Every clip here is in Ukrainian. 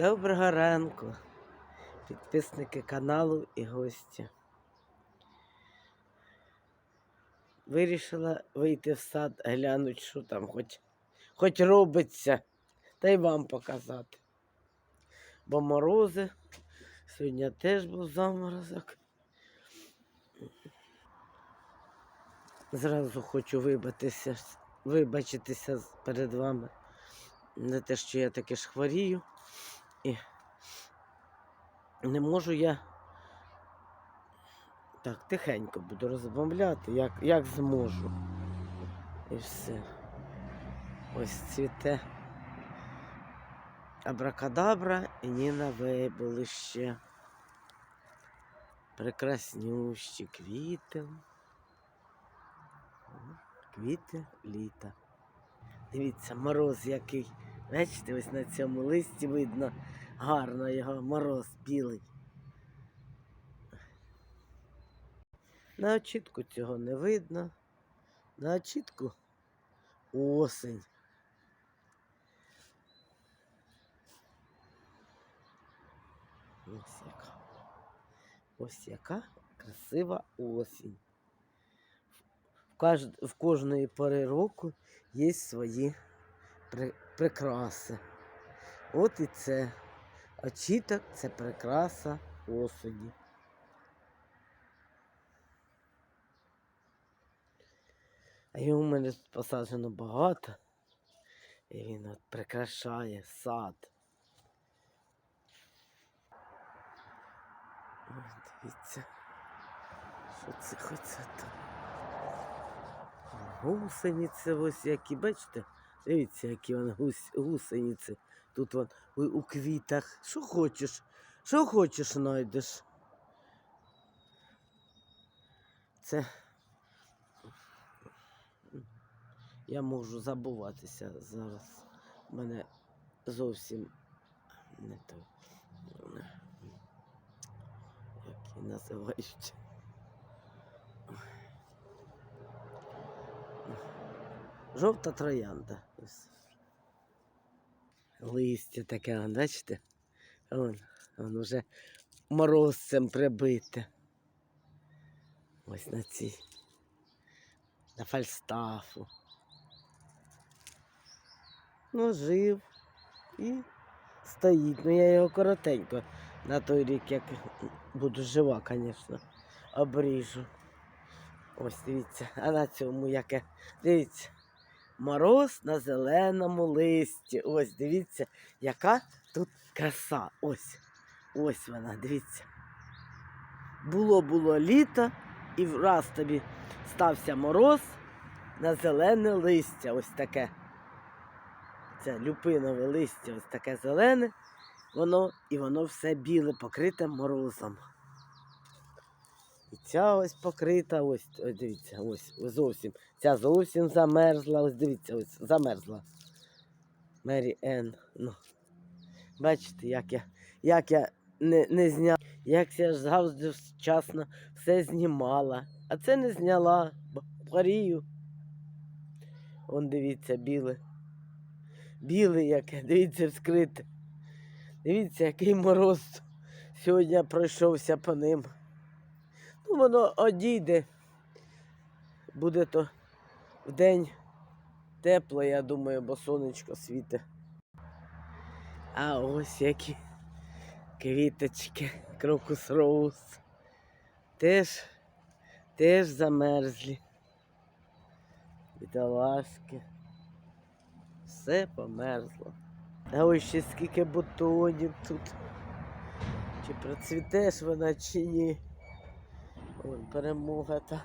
Доброго ранку, підписники каналу і гості. Вирішила вийти в сад, глянути, що там хоч, хоч робиться, та й вам показати. Бо морози, сьогодні теж був заморозок. Зразу хочу вибачитися, перед вами за те, що я таки ж хворію. І не можу я так тихенько буду розмовляти, як, як зможу. І все. Ось цвіте абракадабра і Ніна Вейбулище. Прекраснющі квіти. Квіти літа. Дивіться, мороз який. Бачите, ось на цьому листі видно гарно його мороз білий. На очітку цього не видно. На очітку осень. Ось яка. Ось яка красива осінь. В, кож... в кожної пори року є свої при... прикраси. От і це. Очіток це прикраса осені. А його у мене тут посаджено багато. І він от прикрашає сад. Ой, дивіться, що це хоч це там. Гусениці ось які, бачите? Дивіться, які вони гусениці. Тут вон у, у квітах. Що хочеш? Що хочеш знайдеш? Це я можу забуватися зараз. У мене зовсім не той. Як її називають. Жовта троянда. Ось. Листя таке, бачите? Вон, вон уже морозцем прибите. Ось на цій. На фальстафу. Ну, жив і стоїть. Ну я його коротенько на той рік, як буду жива, звісно, обріжу. Ось дивіться, а на цьому яке. Дивіться. Мороз на зеленому листі. Ось дивіться, яка тут краса. Ось. Ось вона, дивіться. Було було літо, і враз тобі стався мороз на зелене листя. Ось таке. Це люпинове листя, ось таке зелене, воно і воно все біле, покрите морозом. І ця ось покрита, ось, ось дивіться, ось, ось зовсім. Ця зовсім замерзла, ось дивіться, ось замерзла. Мері Енн. Ну. Бачите, як я, як я не, не зняла, як я завжди вчасно все знімала. А це не зняла, бо хворію. Вон дивіться, біле. Біле яке, дивіться, вскрите. Дивіться, який мороз сьогодні пройшовся по ним. Ну, воно одійде. Буде то вдень тепло, я думаю, бо сонечко світить. А ось які квіточки, крокус роуз. Теж, теж замерзлі. Бідолашки. Все померзло. А ось ще скільки бутонів тут. Чи процвітеш вона, чи ні. Вон перемога та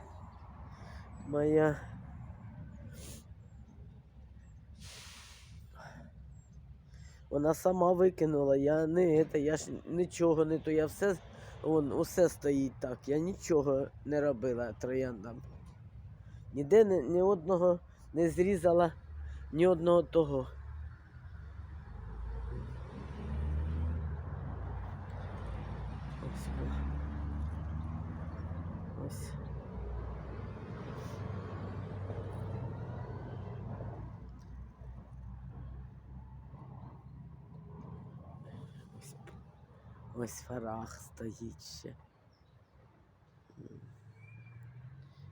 моя. Вона сама викинула, я не це, я ж нічого не то, я все, вон, усе стоїть так, я нічого не робила трояндам. Ніде ні, ні одного не зрізала, ні одного того. Ось вона. Ось. Ось фарах стоїть ще.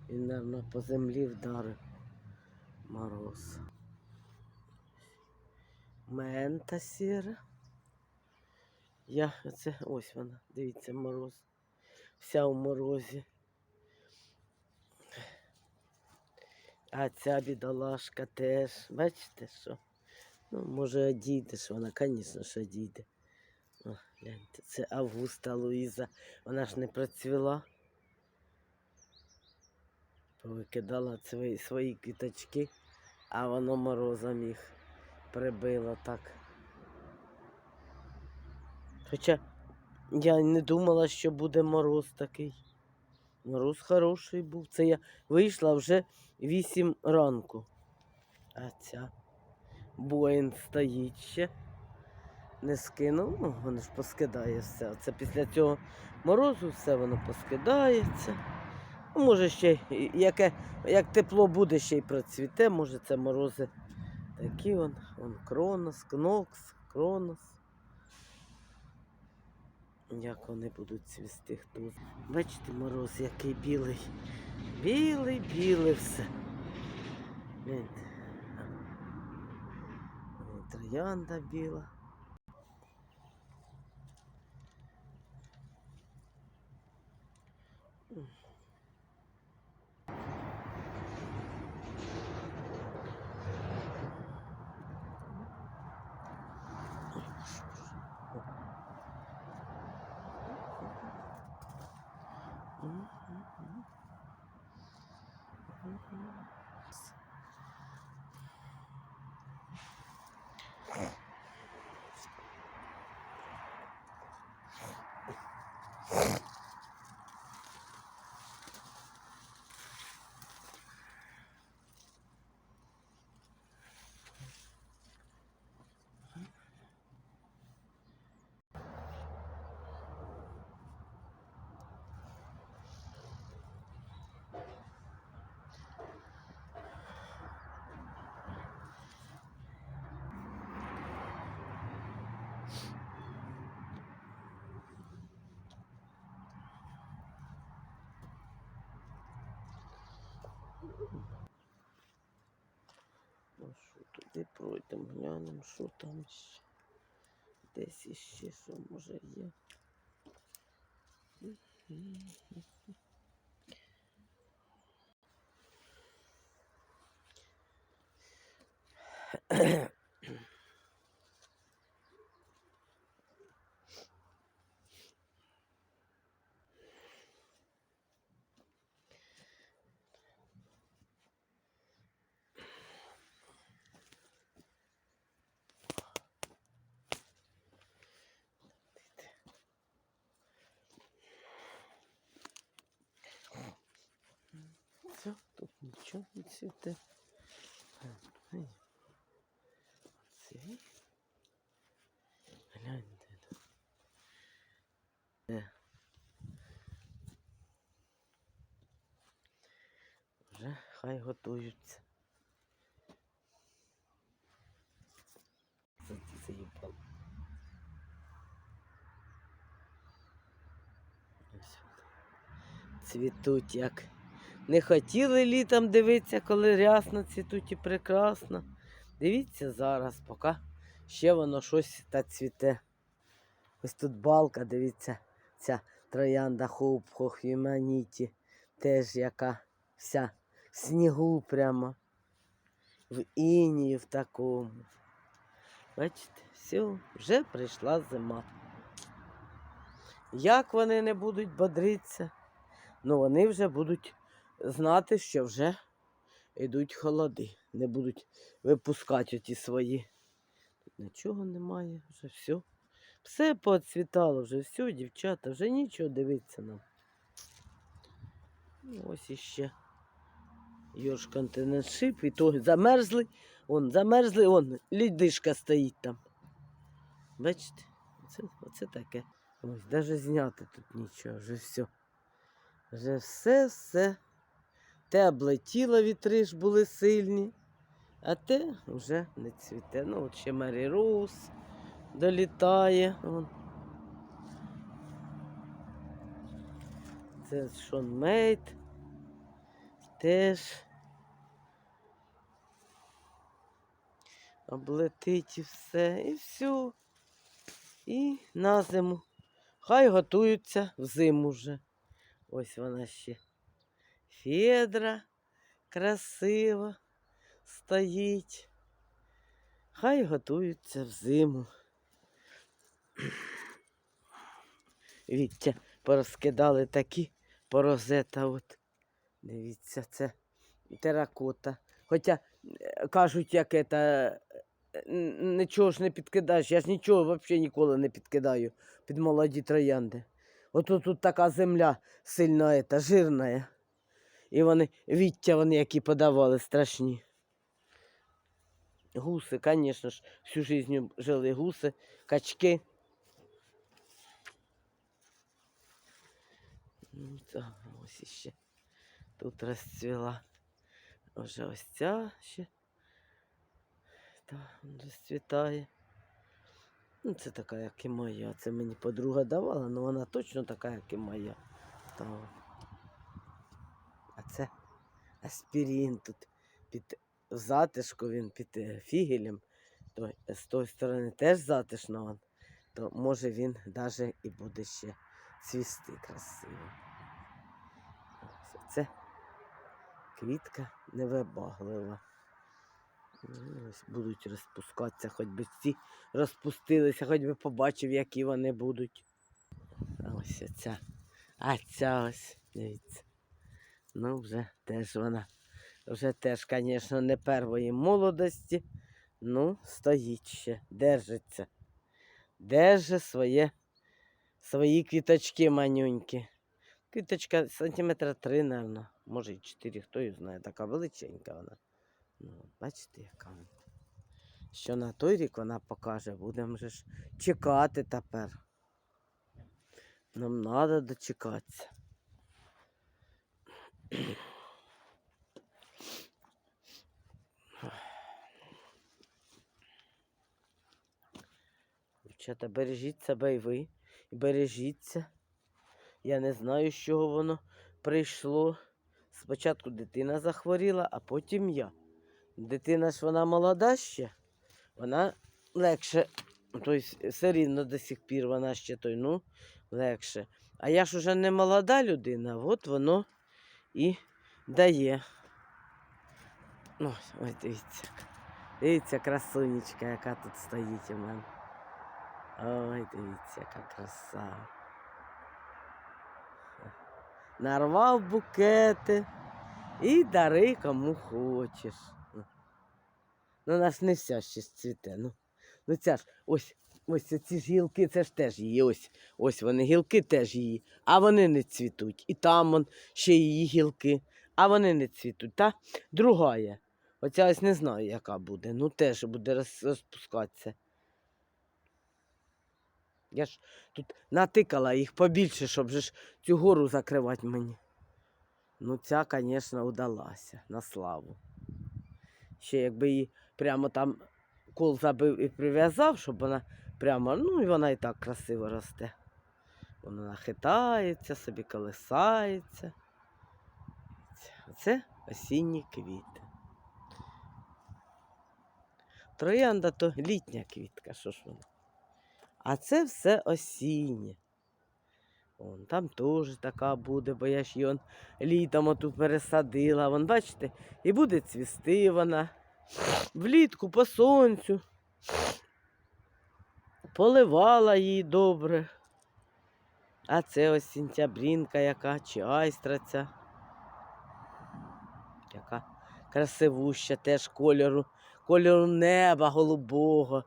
Він, мабуть, по землі вдарив мороз. Мента сіра. Я, це ось вона, дивіться, мороз. Вся у морозі. А ця бідолашка теж. Бачите, що? Ну, може, одійдеш вона, звісно, що одійде. Це Августа Луїза. Вона ж не процвіла. Повикидала свої, свої квіточки, а воно морозом їх прибило так. Хоча я не думала, що буде мороз такий. Мороз хороший був. Це я вийшла вже 8 ранку. А ця Боїн стоїть ще. Не скинув, ну воно ж поскидає все. Це після цього морозу все воно поскидається. Ну, може ще яке, як тепло буде, ще й процвіте, може це морози такі вон, вон кронос, кнокс, кронос. Як вони будуть цвісти, хто. Бачите, мороз який білий. Білий, білий все. Троянда біла. Yeah. Ну що, туди пройдемо, глянемо, що там ще. Десь іще що може є. Все, тут нічого не цвіте. А, ей. Цей. Гляньте. ну. Де? Вже хай готуються. От. Цвітуть як. Не хотіли літом дивитися, коли рясно цвітуть і прекрасно. Дивіться зараз, поки ще воно щось та цвіте. Ось тут балка, дивіться, ця троянда хоуп хохюманіті, теж яка вся в снігу прямо. В інії в такому. Бачите, все, вже прийшла зима. Як вони не будуть бодритися, ну вони вже будуть знати, що вже йдуть холоди. Не будуть випускати оті свої. Тут нічого немає, вже все. Все поцвітало, вже все, дівчата, вже нічого дивитися нам. Ну, Ось іще. Йорш континент шип, і то замерзли. Он замерзли, он лідишка стоїть там. Бачите? Оце, оце таке. Ось, навіть зняти тут нічого, вже все. Вже все, все. Те облетіло, вітри ж були сильні, а те вже не цвіте. Ну, от ще Мері Роуз долітає. Це Шон Мейт. Теж. Облетить і все, і все. І на зиму. Хай готуються в зиму вже. Ось вона ще. Федра красиво стоїть. Хай готуються в зиму. Віття порозкидали такі порозета. От. Дивіться, це теракота. Хоча е, кажуть, як це, е, нічого ж не підкидаєш. Я ж нічого взагалі ніколи не підкидаю під молоді троянди. Ото тут така земля сильно ета, жирна. І вони, віття вони які подавали страшні. Гуси, звісно ж, всю життя жили гуси, качки. Ну, так, ось іще. Тут розцвіла. Вже ось ця ще. Так, розцвітає. Ну, це така, як і моя. Це мені подруга давала, але вона точно така, як і моя. Так. А це аспірин тут під затишку він під е, фігелем. То, е, з тої сторони теж затишно, то може він навіть і буде ще цвісти красиво. Це квітка невибаглива. Ну, Ось будуть розпускатися, хоч би ці розпустилися, хоч би побачив, які вони будуть. Ось оця. А ця ось, дивіться. Ну, вже теж вона. Вже теж, звісно, не первої молодості. Ну, стоїть ще, держиться. Держи своє, свої квіточки манюнькі. Квіточка сантиметра три, мабуть, може і чотири, хто її знає, така величенька вона. Ну, бачите, яка вона. Що на той рік вона покаже, будемо ж чекати тепер. Нам треба дочекатися. Дівчата, бережіть себе і ви. Бережіться. Я не знаю, з чого воно прийшло. Спочатку дитина захворіла, а потім я. Дитина ж вона молода ще, вона легше, тобто все рівно до сих пір вона ще той, ну, легше. А я ж уже не молода людина, от воно і дає. Ось, ось дивіться. Дивіться, красунечка, яка тут стоїть у мене. Ой, дивіться, яка краса. Нарвав букети і дари кому хочеш. Ну, Ну, у нас не вся ще цвіте. Ну, ну ця ж, ось, ось ці ж гілки, це ж теж її. Ось, ось вони, гілки теж її, а вони не цвітуть. І там он ще її гілки, а вони не цвітуть. Та друга. Оця ось не знаю, яка буде. Ну теж буде розпускатися. Я ж тут натикала їх побільше, щоб ж цю гору закривати мені. Ну, ця, звісно, удалася на славу. Ще якби її прямо там кол забив і прив'язав, щоб вона прямо, ну і вона і так красиво росте. Вона хитається, собі колисається. Це осінні квіти. Троянда то літня квітка, що ж вона. А це все осіннє. Вон, там теж така буде, бо я ж її літом оту пересадила. Вон, бачите, і буде цвісти вона. Влітку по сонцю. Поливала її добре. А це ось сентябрінка яка, чи айстра ця. Яка красивуща теж кольору, кольору неба голубого.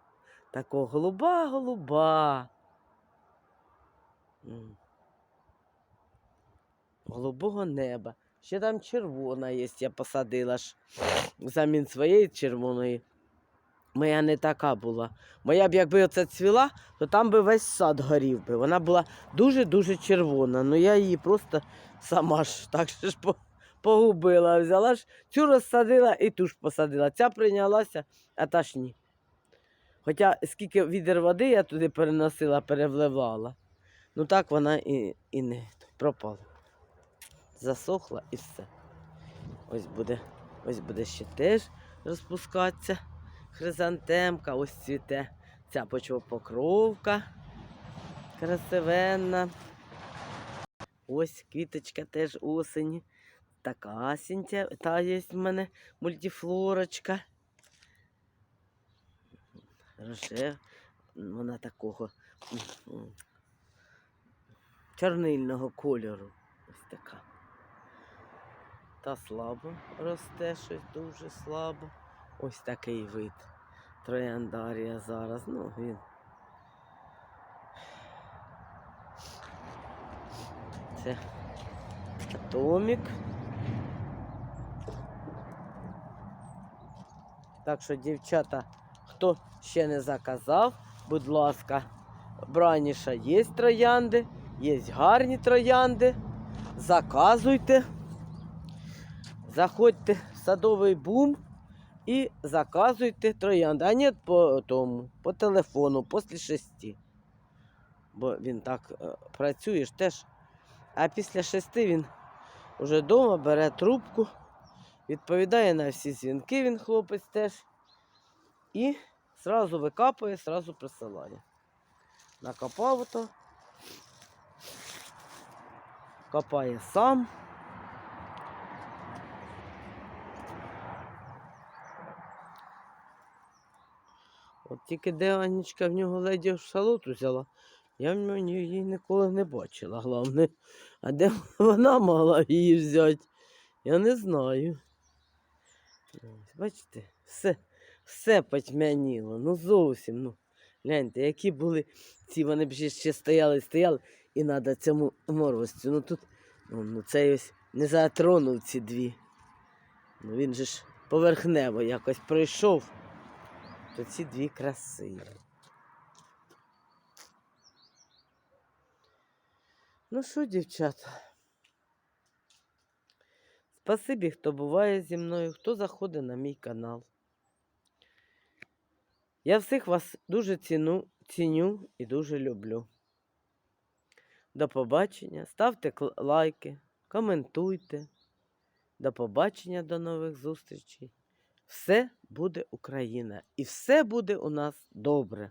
Такого голуба-голуба. Голубого неба. Ще там червона є, я посадила ж замін своєї червоної. Моя не така була. Моя б якби оце цвіла, то там би весь сад горів би. Вона була дуже-дуже червона. Ну я її просто сама ж так ж погубила. Взяла ж цю розсадила і ту ж посадила. Ця прийнялася, а та ж ні. Хоча скільки відер води я туди переносила, перевливала. Ну так вона і, і не пропала. засохла і все. Ось буде, ось буде ще теж розпускатися хризантемка, ось цвіте ця почвопокровка красивенна. Ось квіточка теж осені. Така сінця, та є в мене мультифлорочка. Роже, вона такого чорнильного кольору. Ось така. Та слабо росте щось дуже слабо. Ось такий вид трояндарія зараз. Ну, він. Це атомік. Так що, дівчата, хто ще не заказав, будь ласка, браніша є троянди, є гарні троянди. Заказуйте. Заходьте в садовий бум і заказуйте троянди. А ні по тому, по телефону, після шести. Бо він так е, працює теж. А після шести він вже вдома бере трубку, відповідає на всі дзвінки, він хлопець теж. І зразу викапує, зразу присилає. Накопав то. Копає сам. От тільки де Анічка в нього леді в шалоту взяла, я в нього її ніколи не бачила, головне. А де вона могла її взяти, я не знаю. Бачите, все, все потьмяніло, ну зовсім. Ну. Гляньте, які були ці, вони б ще, ще стояли, стояли, і треба цьому морозцю. Ну тут ну, ну, цей ось не затронув ці дві. Ну він же ж поверхнево якось пройшов то ці дві красиві. Ну що, дівчата? Спасибі, хто буває зі мною, хто заходить на мій канал. Я всіх вас дуже ціну, ціню і дуже люблю. До побачення. Ставте лайки, коментуйте. До побачення, до нових зустрічей. Все буде Україна. І все буде у нас добре.